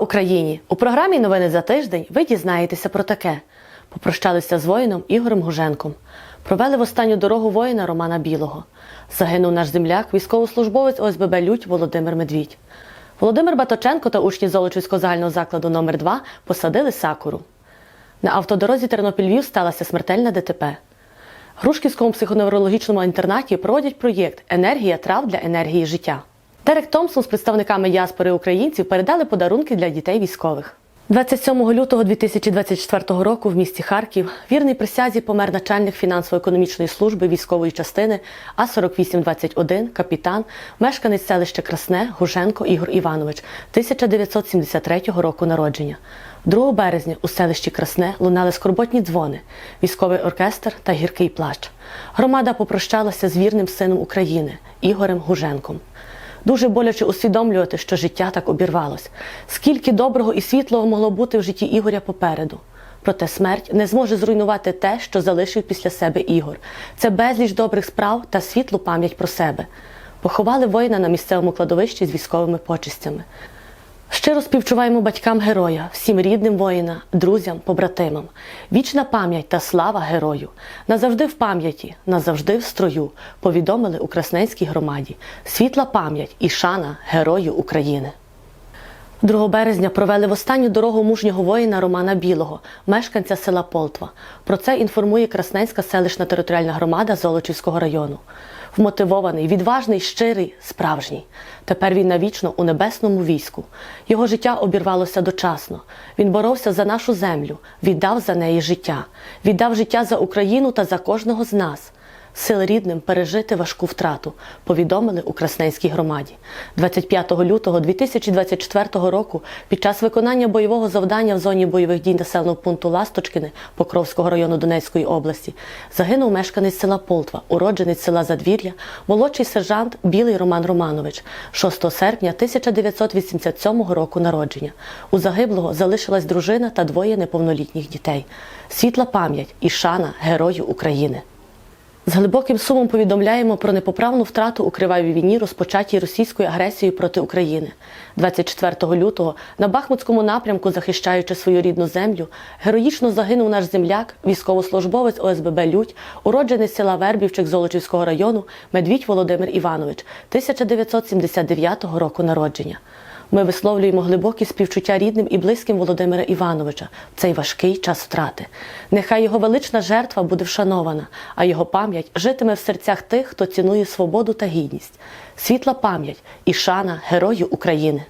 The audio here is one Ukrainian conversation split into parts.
Україні! У програмі Новини за тиждень ви дізнаєтеся про таке. Попрощалися з воїном Ігорем Гуженком. Провели в останню дорогу воїна Романа Білого. Загинув наш земляк, військовослужбовець ОСББ Лють Володимир Медвідь. Володимир Баточенко та учні Золочівського загального закладу номер 2 посадили сакуру. На автодорозі Тернопіль-Львів сталася смертельна ДТП. Грушківському психоневрологічному інтернаті проводять проєкт Енергія трав для енергії життя. Дерек Томпсон з представниками діаспори українців передали подарунки для дітей військових. 27 лютого 2024 року в місті Харків вірний присязі помер начальник фінансово-економічної служби військової частини А4821, капітан, мешканець селища Красне Гуженко Ігор Іванович, 1973 року народження. 2 березня у селищі Красне лунали скорботні дзвони, військовий оркестр та гіркий плач. Громада попрощалася з вірним сином України Ігорем Гуженком. Дуже боляче усвідомлювати, що життя так обірвалось. Скільки доброго і світлого могло бути в житті Ігоря попереду. Проте смерть не зможе зруйнувати те, що залишив після себе Ігор. Це безліч добрих справ та світлу пам'ять про себе. Поховали воїна на місцевому кладовищі з військовими почестями. Щиро співчуваємо батькам героя, всім рідним воїна, друзям, побратимам. Вічна пам'ять та слава герою. Назавжди в пам'яті, назавжди в строю, повідомили у Красненській громаді. Світла пам'ять і шана герою України. 2 березня провели в останню дорогу мужнього воїна Романа Білого, мешканця села Полтва. Про це інформує Красненська селищна територіальна громада Золочівського району. Вмотивований, відважний, щирий, справжній. Тепер він навічно у небесному війську. Його життя обірвалося дочасно. Він боровся за нашу землю, віддав за неї життя, віддав життя за Україну та за кожного з нас. Сил рідним пережити важку втрату, повідомили у Красненській громаді. 25 лютого 2024 року під час виконання бойового завдання в зоні бойових дій населеного пункту Ласточкини Покровського району Донецької області загинув мешканець села Полтва, уродженець села Задвір'я, молодший сержант Білий Роман Романович, 6 серпня 1987 року народження. У загиблого залишилась дружина та двоє неповнолітніх дітей. Світла пам'ять і шана герою України. З глибоким сумом повідомляємо про непоправну втрату у кривавій війні, розпочатій російською агресією проти України. 24 лютого на Бахмутському напрямку, захищаючи свою рідну землю, героїчно загинув наш земляк, військовослужбовець ОСББ Лють, уроджений з села Вербівчик Золочівського району Медвідь Володимир Іванович, 1979 року народження. Ми висловлюємо глибокі співчуття рідним і близьким Володимира Івановича в цей важкий час втрати. Нехай його велична жертва буде вшанована, а його пам'ять житиме в серцях тих, хто цінує свободу та гідність. Світла пам'ять і шана герою України.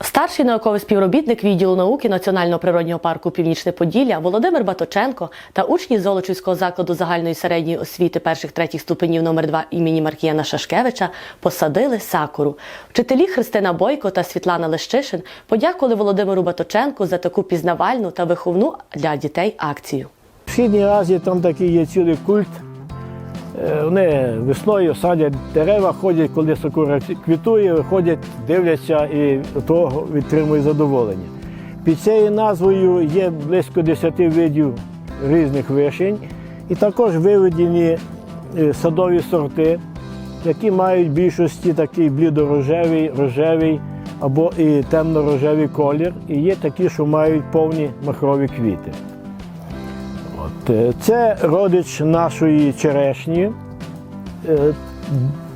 Старший науковий співробітник відділу науки Національного природнього парку Північне Поділля Володимир Баточенко та учні Золочівського закладу загальної середньої освіти перших третіх ступенів номер 2 імені Маркіяна Шашкевича посадили сакуру. Вчителі Христина Бойко та Світлана Лещишин подякували Володимиру Баточенку за таку пізнавальну та виховну для дітей акцію. В Східній Азії там такий є цілий культ. Е, Вони весною садять дерева, ходять, коли сакура квітує, виходять, дивляться і того відтримують задоволення. Під цією назвою є близько 10 видів різних вишень, і також виведені е, садові сорти, які мають в більшості такий блідорожевий, рожевий або і темно-рожевий колір, і є такі, що мають повні махрові квіти. От, е, Це родич нашої черешні. Е,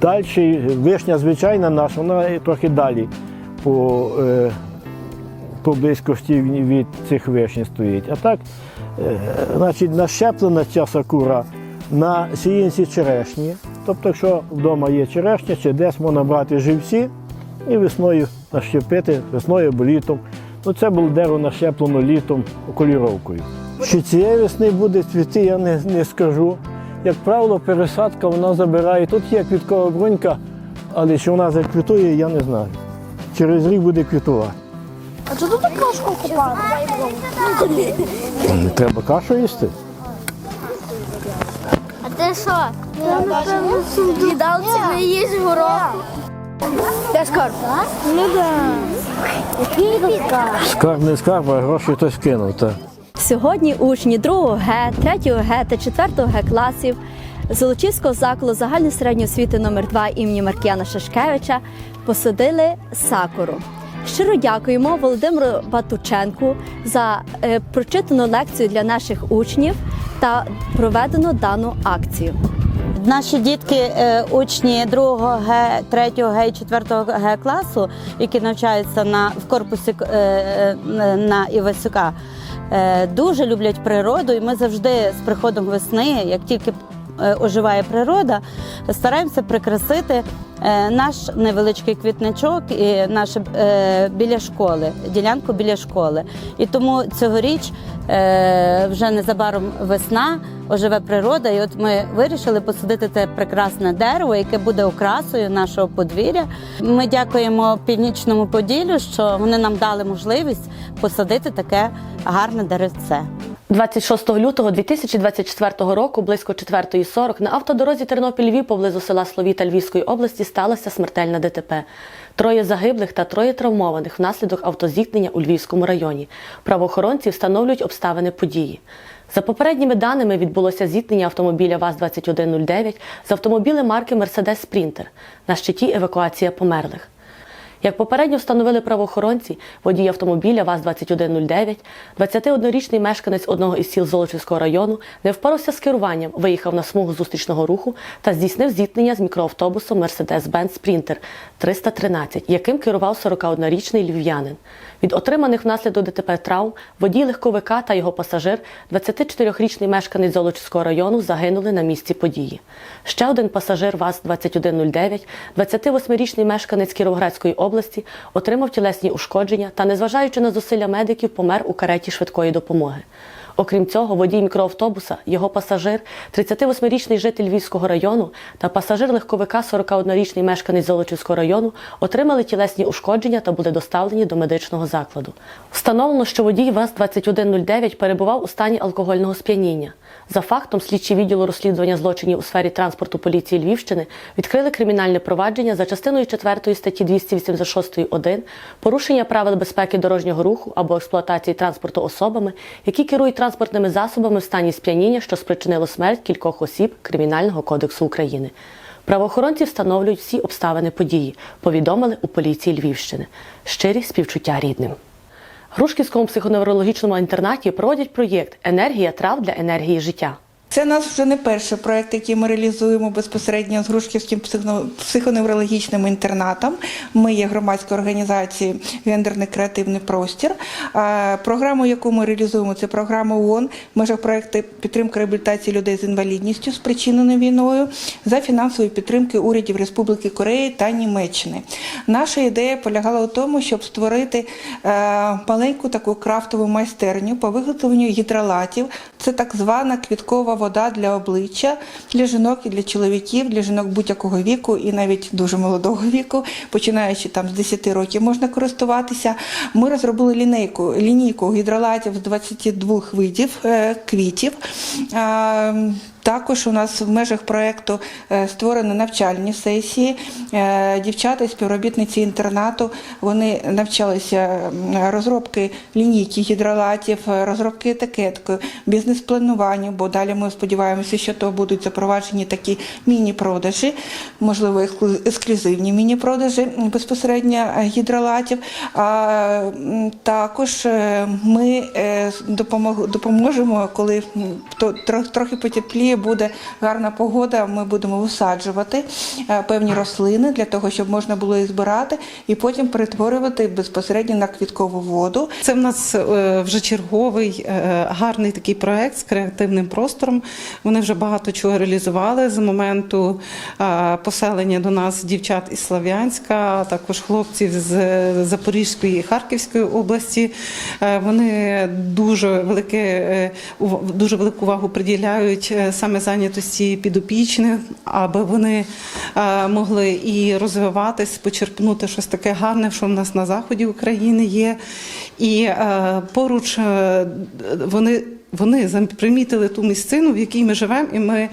Далі вишня звичайна наша, вона трохи далі по, е, по близькості від цих вишень стоїть. А так, значить, нащеплена ця сакура на сіянці черешні. Тобто, якщо вдома є черешня, чи десь можна брати живці і весною нащепити, весною або літом. Ну, це було дерево нащеплено літом окуліровкою. Що цієї весни буде цвіти, я не, не скажу. Як правило, пересадка вона забирає. Тут є квіткова брунька, але що вона заквітує, я не знаю. Через рік буде квітувати. А чого тут кашку купати? Не треба кашу їсти. А ти що? Їдалці не їсть горох. Де скарб? Ну так. Який скарб? Скарб не скарб, а гроші хтось кинув. Так. Сьогодні учні 2 Г, 3 Г та 4 Г класів Золочівського закладу загальної середньої освіти номер 2 імені Маркіяна Шашкевича посадили сакуру. Щиро дякуємо Володимиру Батученку за е, прочитану лекцію для наших учнів та проведену дану акцію. Наші дітки, е, учні 2 Г, 3 Г і 4 Г класу, які навчаються на в корпусі е, на Івасюка, дуже люблять природу, і ми завжди з приходом весни, як тільки е, оживає природа, стараємося прикрасити е, наш невеличкий квітничок і наше е, біля школи, ділянку біля школи. І тому цьогоріч е, вже незабаром весна, оживе природа, і от ми вирішили посадити це прекрасне дерево, яке буде окрасою нашого подвір'я. Ми дякуємо північному поділлю, що вони нам дали можливість посадити таке гарне деревце. 26 лютого 2024 року, близько 4.40, на автодорозі Тернопіль-Львів поблизу села Словіта Львівської області сталося смертельна ДТП. Троє загиблих та троє травмованих внаслідок автозіткнення у Львівському районі. Правоохоронці встановлюють обставини події. За попередніми даними відбулося зіткнення автомобіля ВАЗ-2109 з автомобілем марки Mercedes Sprinter. На щиті евакуація померлих. Як попередньо встановили правоохоронці, водій автомобіля ВАЗ-2109, 21-річний мешканець одного із сіл Золочівського району, не впорався з керуванням, виїхав на смугу зустрічного руху та здійснив зіткнення з мікроавтобусом Mercedes-Benz Sprinter 313, яким керував 41-річний львів'янин. Від отриманих внаслідок ДТП травм водій легковика та його пасажир, 24-річний мешканець Золочівського району, загинули на місці події. Ще один пасажир ВАЗ-2109, 28-річний мешканець Кіровоградської області, отримав тілесні ушкодження та, незважаючи на зусилля медиків, помер у кареті швидкої допомоги. Окрім цього, водій мікроавтобуса, його пасажир, 38-річний житель Львівського району та пасажир легковика, 41-річний мешканець Золочівського району, отримали тілесні ушкодження та були доставлені до медичного закладу. Встановлено, що водій ВАЗ-2109 перебував у стані алкогольного сп'яніння. За фактом, слідчі відділу розслідування злочинів у сфері транспорту поліції Львівщини відкрили кримінальне провадження за частиною 4 статті 286.1 порушення правил безпеки дорожнього руху або експлуатації транспорту особами, які керують транспортними засобами в стані сп'яніння, що спричинило смерть кількох осіб Кримінального кодексу України. Правоохоронці встановлюють всі обставини події, повідомили у поліції Львівщини. Щирі співчуття рідним. Грушківському психоневрологічному інтернаті проводять проєкт Енергія трав для енергії життя. Це наш вже не перший проект, який ми реалізуємо безпосередньо з Грушківським психоневрологічним інтернатом. Ми є громадською організацією Гендерний креативний простір. Програму, яку ми реалізуємо, це програма ООН в межах проекту підтримки реабілітації людей з інвалідністю, спричиненою війною, за фінансової підтримки урядів Республіки Кореї та Німеччини. Наша ідея полягала у тому, щоб створити е, маленьку таку крафтову майстерню по виготовленню гідролатів. Це так звана квіткова вода для обличчя для жінок і для чоловіків, для жінок будь-якого віку і навіть дуже молодого віку, починаючи там з 10 років, можна користуватися. Ми розробили лінейку лінійку гідролатів з 22 видів е, квітів. Також у нас в межах проєкту е, створені навчальні сесії. Е, Дівчата, співробітниці інтернату, вони навчалися розробки лінійки гідролатів, е, розробки етикетки, бізнес-плануванню, бо далі ми сподіваємося, що то будуть запроваджені такі міні-продажі, можливо, ексклюзивні міні-продажі безпосередньо гідролатів. А також ми допоможемо, коли трохи, трохи буде гарна погода. Ми будемо висаджувати е, певні рослини для того, щоб можна було їх збирати і потім перетворювати безпосередньо на квіткову воду. Це в нас е, вже черговий е, гарний такий проект з креативним простором. Вони вже багато чого реалізували з моменту поселення до нас дівчат із Слав'янська, також хлопців з Запорізької і Харківської області. Вони дуже велике дуже велику увагу приділяють саме зайнятості підопічних, аби вони е, могли і розвиватись, почерпнути щось таке гарне, що в нас на заході України є. І е, поруч е, вони. Вони примітили ту місцину, в якій ми живемо, і ми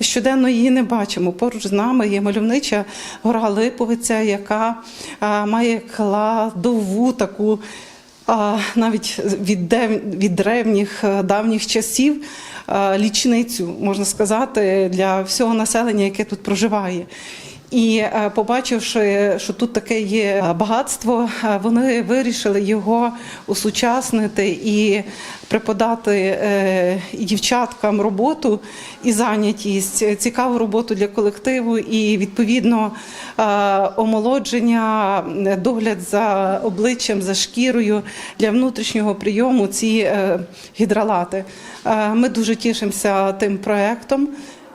щоденно її не бачимо. Поруч з нами є мальовнича гора Липовиця, яка е, має кладову таку а, навіть від, від древніх давніх часів а, лічницю, можна сказати, для всього населення, яке тут проживає. І е, побачивши, що тут таке є багатство, е, вони вирішили його усучаснити і преподати е, дівчаткам роботу і зайнятість, цікаву роботу для колективу і відповідно е, омолодження, е, догляд за обличчям, за шкірою для внутрішнього прийому ці е, гідролати. Е, Ми дуже тішимося тим проектом.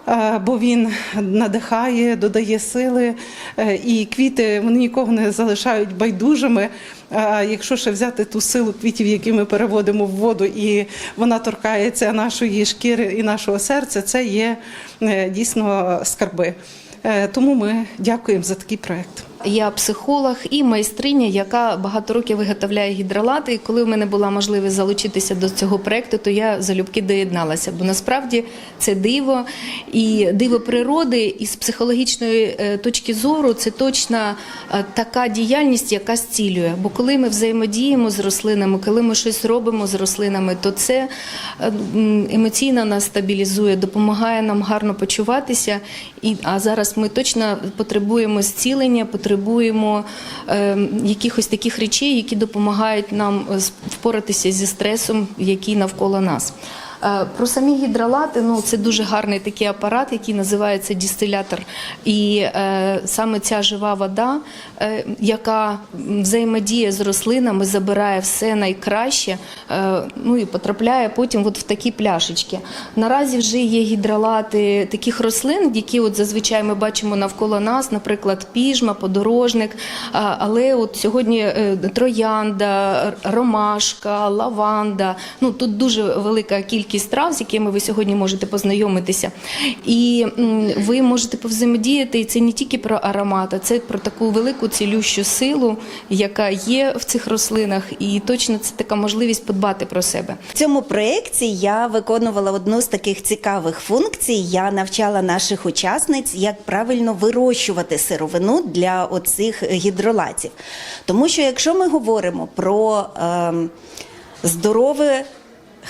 Е, Бо він надихає, додає сили, е, і квіти вони нікого не залишають байдужими. Е, Якщо ще взяти ту силу квітів, які ми переводимо в воду, і вона торкається нашої шкіри і нашого серця, це є дійсно скарби. Тому ми дякуємо за такий проект. Я психолог і майстриня, яка багато років виготовляє гідролати. І коли в мене була можливість залучитися до цього проекту, то я залюбки доєдналася. Бо насправді це диво і диво природи, і з психологічної е, точки зору це точно е, така діяльність, яка зцілює. Бо коли ми взаємодіємо з рослинами, коли ми щось робимо з рослинами, то це е, емоційно нас стабілізує, допомагає нам гарно почуватися. І а зараз ми точно потребуємо зцілення, е, якихось таких речей, які допомагають нам е, впоратися зі стресом, який навколо нас. Е, Про самі гідролати, ну це дуже гарний такий апарат, який називається дистилятор. І е, саме ця жива вода, е, яка взаємодіє з рослинами, забирає все найкраще, е, ну і потрапляє потім от в такі пляшечки. Наразі вже є гідролати таких рослин, які от зазвичай ми бачимо навколо нас, наприклад, піжма, подорожник. А, Але от сьогодні е, троянда, ромашка, лаванда. Ну тут дуже велика кількість трав, з якими ви сьогодні можете познайомитися. І ви можете повзаємодіяти. І це не тільки про аромат, це про таку велику цілющу силу, яка є в цих рослинах. І точно це така можливість подбати про себе. В цьому проєкті я виконувала одну з таких цікавих функцій. Я навчала наших учасниць, як правильно вирощувати сировину для оцих гідролатів. Тому що якщо ми говоримо про ем, здорове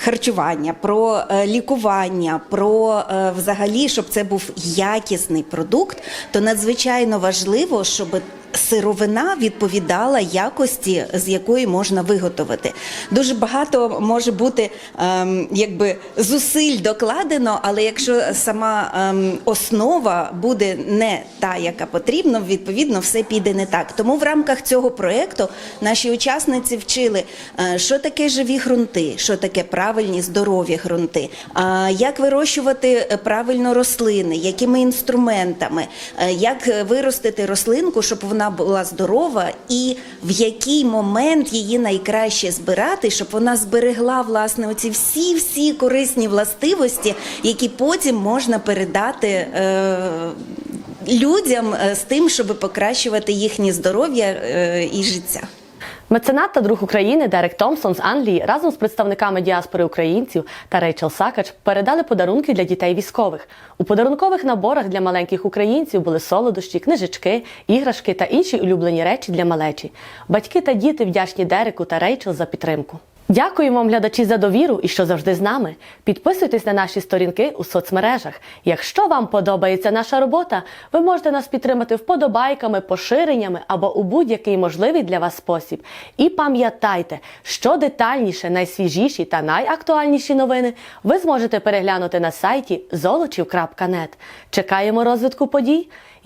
харчування, про е, лікування, про е, взагалі, щоб це був якісний продукт, то надзвичайно важливо, щоб сировина відповідала якості, з якої можна виготовити. Дуже багато може бути ем, якби зусиль докладено, але якщо сама ем, основа буде не та, яка потрібна, відповідно все піде не так. Тому в рамках цього проєкту наші учасниці вчили, е, що таке живі ґрунти, що таке правильні здорові ґрунти, а як вирощувати е, правильно рослини, якими інструментами, е, як е, виростити рослинку, щоб вона була здорова, і в який момент її найкраще збирати, щоб вона зберегла власне оці всі всі корисні властивості, які потім можна передати. Е, Людям е, з тим, щоб покращувати їхнє здоров'я е, і життя. Меценат та друг України Дерек Томпсон з Англії разом з представниками діаспори українців та Рейчел Сакач передали подарунки для дітей військових. У подарункових наборах для маленьких українців були солодощі, книжечки, іграшки та інші улюблені речі для малечі. Батьки та діти вдячні Дереку та Рейчел за підтримку. Дякуємо вам, глядачі, за довіру і що завжди з нами. Підписуйтесь на наші сторінки у соцмережах. Якщо вам подобається наша робота, ви можете нас підтримати вподобайками, поширеннями або у будь-який можливий для вас спосіб. І пам'ятайте, що детальніше, найсвіжіші та найактуальніші новини ви зможете переглянути на сайті zolочів.net. Чекаємо розвитку подій.